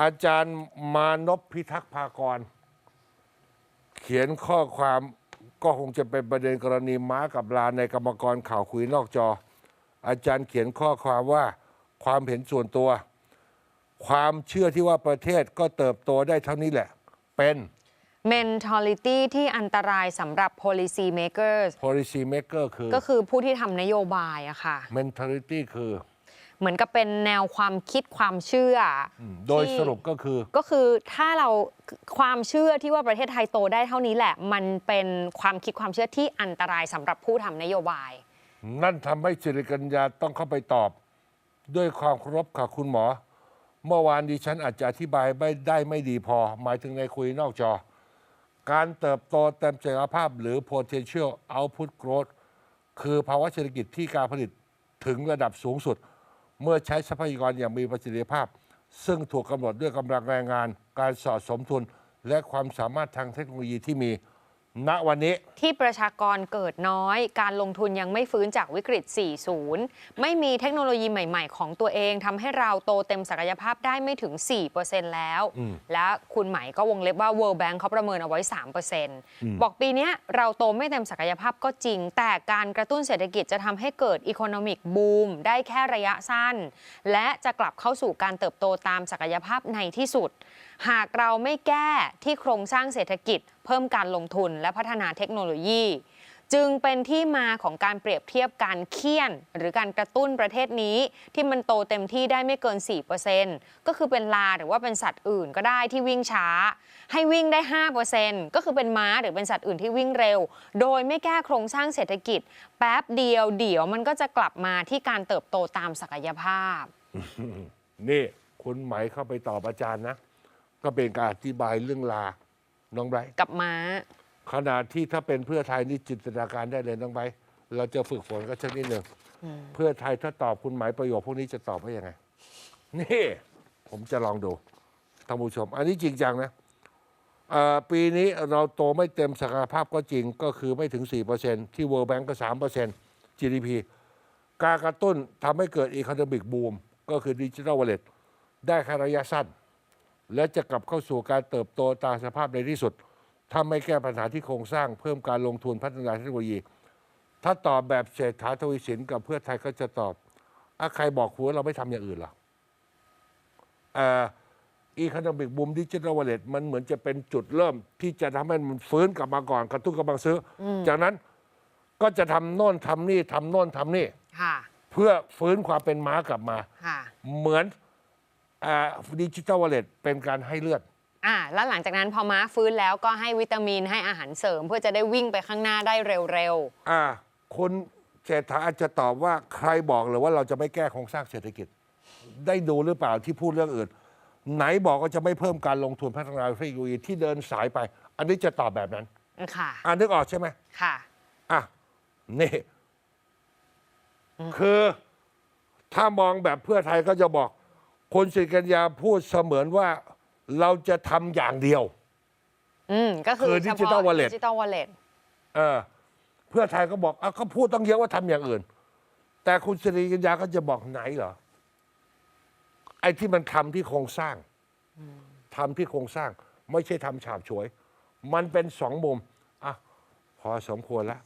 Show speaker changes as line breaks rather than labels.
อาจารย์มานพพิทักษ์ภากร เขียนข้อความก็คงจะเป็นประเด็นกรณีม้ากับลาในกรรมกรข่าวคุยนอกจอ อาจารย์เขียนข้อความว่าความเห็นส่วนตัว ความเชื่อที่ว่าประเทศก็เติบโตได้เท่านี้แหละ เป็น
mentality ที่อันตรายสำหรับ policy makers
policy maker คือ
ก็คือผู้ที่ทำนโยบายอะค่ะ
mentality คือ
เหมือนกับเป็นแนวความคิดความเชื่ออ
โดย
ที่
สรุปก็คือ
ก็คือถ้าเราความเชื่อที่ว่าประเทศไทยโตได้เท่านี้แหละ มันเป็นความคิดความเชื่อที่อันตรายสำหรับผู้ทำนโยบาย
นั่นทำให้สิริกัญญาต้องเข้าไปตอบ ด้วยความเคารพค่ะคุณหมอ เมื่อวานดิฉันอาจจะอธิบายไม่ได้ไม่ดีพอ หมายถึงในคุยนอกจอ การเติบโตเต็มศักยภาพหรือ potential output growth คือภาวะเศรษฐกิจที่การผลิตถึงระดับสูงสุด เมื่อใช้ทรัพยากรอย่างมีประสิทธิภาพ ซึ่งถูกกำหนดด้วยกำลังแรงงาน การสอดสมทุน และความสามารถทางเทคโนโลยีที่มี ณวันนี้
ที่ประชากรเกิดน้อย การลงทุนยังไม่ฟื้นจากวิกฤต 40 ไม่มีเทคโนโลยีใหม่ ๆ ของตัวเองทำให้เราโตเต็มศักยภาพได้ไม่ถึง 4%แล้ว และคุณไหมายก็วงเล็บว่า World Bank เขาประเมินเอาไว้ 3%บอกปีเนี้ยเราโตไม่เต็มศักยภาพก็จริง แต่การกระตุ้นเศรษฐกิจจะทำให้เกิด Economic Boom ได้แค่ระยะสั้น และจะกลับเข้าสู่การเติบโตตามศักยภาพในที่สุด หากเราไม่แก้ที่โครงสร้างเศรษฐกิจ เพิ่มการลงทุนและพัฒนาเทคโนโลยี จึงเป็นที่มาของการเปรียบเทียบการเคี่ยน หรือการกระตุ้นประเทศนี้ ที่มันโตเต็มที่ได้ไม่เกิน 4%ก็คือเป็นลาหรือว่าเป็นสัตว์อื่นก็ได้ที่วิ่งช้า ให้วิ่งได้ 5%ก็คือเป็นม้าหรือเป็นสัตว์อื่นที่วิ่งเร็ว โดยไม่แก้โครงสร้างเศรษฐกิจ แป๊บเดียวเดี๋ยวมันก็จะกลับมาที่การเติบโตตามศักยภาพ
นี่คุณไหมเข้าไปตอบอาจารย์นะ ก็เป็นการอธิบายเรื่องลา น้องไบรท์
กับม้า
ขนาดที่ถ้าเป็นเพื่อไทยนี่จินตนาการได้เลยน้องไบรท์เราจะฝึกฝนกันสักนิดหนึ่งเพื่อไทยถ้าตอบคุณไหมประโยคพวกนี้จะตอบว่ายังไง นี่ ผมจะลองดูท่านผู้ชม อันนี้จริงจังนะเอ่อปีนี้เราโตไม่เต็มศักยภาพก็จริงก็คือไม่ถึง 4%ที่ World Bank ก็ 3% GDP การกระตุ้นทำให้เกิด Economic Boom ก็คือดิจิทัลวอลเล็ตได้แค่ระยะสั้น และจะกลับเข้าสู่การเติบโตตามสภาพในที่สุด ถ้าไม่แก้ปัญหาที่โครงสร้าง เพิ่มการลงทุนพัฒนาเทคโนโลยี ถ้าตอบแบบเศรษฐาทวีสินกับเพื่อไทยก็จะตอบอะใครบอกคุณว่าเราไม่ทำอย่างอื่นเหรอเอ่ออีค n นมิกบูมดิจิทัลวอลเล็ตมันเหมือนจะเป็นจุดเริ่ม ที่จะทำให้มันฟื้นกลับมาก่อนกระตุ้นกำลังซื้ออจากนั้นก็จะทำโน่นทำนี่ทำโน่นทำนี่
ค่ะ
เพื่อฟื้นความเป็นม้ากลับมา
ค่ะ
เหมือน ดิจิทัลวอลเล็ตเป็นการให้เลือด
อ่าแล้วหลังจากนั้นพอม้าฟื้นแล้วก็ให้วิตามินให้อาหารเสริม เพื่อจะได้วิ่งไปข้างหน้าได้เร็ว
อ่าคุณเศรษฐาอาจจะตอบว่าใครบอกเลยว่าเราจะไม่แก้โครงสร้างเศรษฐกิจ ได้ดูหรือเปล่าที่พูดเรื่องอื่น ไหนบอกว่าจะไม่เพิ่มการลงทุนพัฒนาเทคโนโลยีที่เดินสายไป อันนี้จะตอบแบบนั้น
ๆค่ะ
อ่านึกออกใช่ไหม
ค่ะ
อะนี่คือถ้ามองแบบเพื่อไทยก็จะบอก คุณสิริกัญญาพูดเสมือนว่าเราจะทำอย่างเดียว
อืมก็คือ
คือ
เฉพาะ
Digital Wallet
ดิจิตอลวอลเล็ต
เออเพื่อไทยก็บอกอะเขาพูดต้องเยอะว่าทำอย่างอื่น แต่คุณสิริกัญญาก็จะบอกไหนเหรอไอ้ที่มันทำที่โครงสร้างทำที่โครงสร้าง ไม่ใช่ทำฉาบฉวย มันเป็นสองมุมอะพอสมควรแล้ว